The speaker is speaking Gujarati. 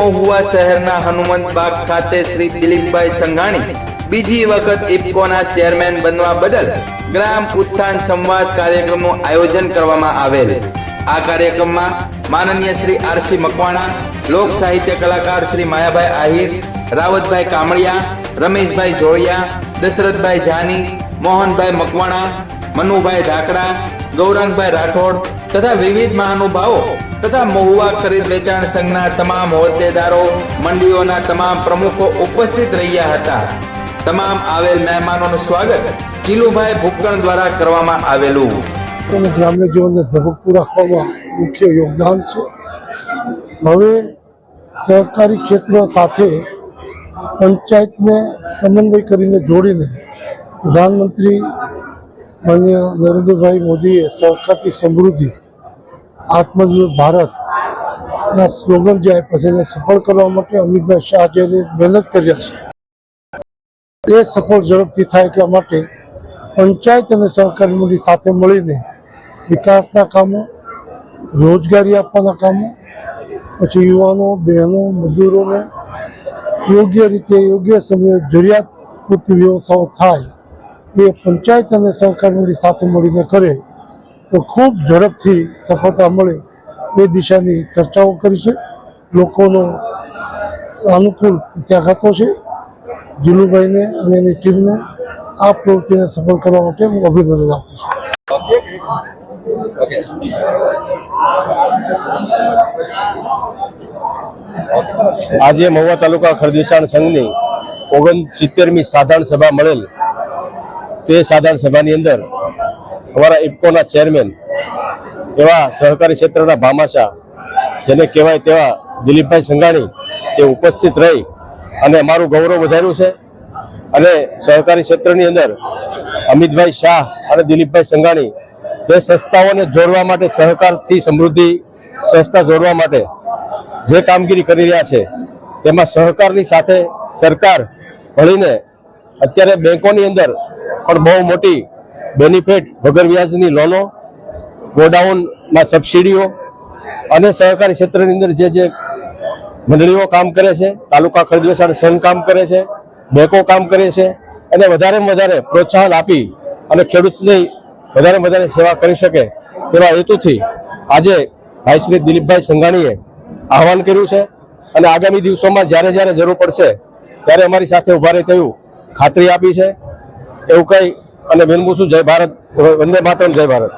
મહુવા શહેરના હનુમંત બાગ ખાતે શ્રી દિલીપભાઈ સંઘાણી, બીજી વખત ઇફકોના ચેરમેન બનવા બદલ ગ્રામ ઉત્થાન સંવાદ કાર્યક્રમનું આયોજન કરવામાં આવેલ. આ કાર્યક્રમમાં માનનીય શ્રી આરસી મકવાણા, લોક સાહિત્ય કલાકાર શ્રી માયાભાઈ આહિર, રાવતભાઈ કામળિયા, રમેશભાઈ જોડિયા દશરથભાઈ જાની મોહનભાઈ મકવાણા, મનુભાઈ ધાકડા, ગૌરાંગભાઈ રાઠોડ તથા વિવિધ મહાનુભાવો તથા મહુવા ખરીદ વેચાણ સંઘના તમામ હોદ્દેદારો મંડીઓના તમામ પ્રમુખો ઉપસ્થિત રહ્યા હતા. તમામ આવેલ મહેમાનોનું સ્વાગત ચીલુભાઈ ભુક્કણ દ્વારા કરવામાં આવેલું. અને ગ્રામ્ય જીવનને ધબકતું રાખવામાં મુખ્ય યોગદાન છે. હવે સહકારી ક્ષેત્ર સાથે પંચાયતને સમન્વય કરીને જોડીને પ્રધાનમંત્રી માન્ય નરેન્દ્રભાઈ મોદીએ સહકારથી સમૃદ્ધિ આત્મનિર્ભર ભારતના સ્લોગન જે આપ્યા છે એને સફળ કરવા માટે અમિતભાઈ શાહ જે મહેનત કર્યા છે, એ સફળ ઝડપથી થાય એટલા માટે પંચાયત અને સહકારી મંડળી સાથે મળીને વિકાસના કામો, રોજગારી આપવાના કામો, પછી યુવાનો, બહેનો, મજૂરોને યોગ્ય રીતે, યોગ્ય સમયે જરૂરિયાત પૂરતી વ્યવસ્થાઓ થાય એ પંચાયત અને સહકારી મંડળી સાથે મળીને કરે તો ખૂબ ઝડપથી સફળતા મળે એ દિશાની ચર્ચાઓ કરી છે. લોકોનો સાનુકૂળ પ્રત્યાઘાતો છે. જીલુભાઈને અને એની ટીમને આ પ્રવૃત્તિને સફળ કરવા માટે હું અભિનંદન આપું છું. આજે મહુવા તાલુકા ખરદિશાણ સંઘની ઓગણ સિત્તેરમી સાધારણ સભા મળેલ. તે સાધારણ સભાની અંદર અમારા ઇફકોના ચેરમેન એવા સહકારી ક્ષેત્રના ભામાશા, જેને કહેવાય તેવા દિલીપભાઈ સંઘાણી, જે ઉપસ્થિત રહી અને અમારું ગૌરવ વધાર્યું છે. અને સહકારી ક્ષેત્રની અંદર અમિતભાઈ શાહ અને દિલીપભાઈ સંઘાણી, જે સંસ્થાઓને જોડવા માટે સહકારથી સમૃદ્ધિ સંસ્થા જોડવા માટે જે કામગીરી કરી રહ્યા છે, તેમાં સહકારની સાથે સરકાર ભળીને અત્યારે બેંકોની અંદર પણ બહુ મોટી બેનિફિટ વગર વ્યાજની લોનો ગોડાઉનમાં સબસિડીઓ અને સહકારી ક્ષેત્રની અંદર જે જે મંડળીઓ કામ કરે છે, તાલુકા ખરીદ વેચાણ સંઘ કામ કરે છે, બેંકો કામ કરે છે, એને વધારેમાં વધારે પ્રોત્સાહન આપી અને ખેડૂતની વધારે વધારે સેવા કરી શકે તેવા હેતુથી આજે ભાઈ શ્રી દિલીપભાઈ સંઘાણીએ આહવાન કર્યું છે અને આગામી દિવસોમાં જ્યારે જ્યારે જરૂર પડશે ત્યારે અમારી સાથે ઊભા રહે તેવું ખાતરી આપી છે. એવું કઈ અને વિનમું છું જય ભારત વંદે માતરમ જય ભારત.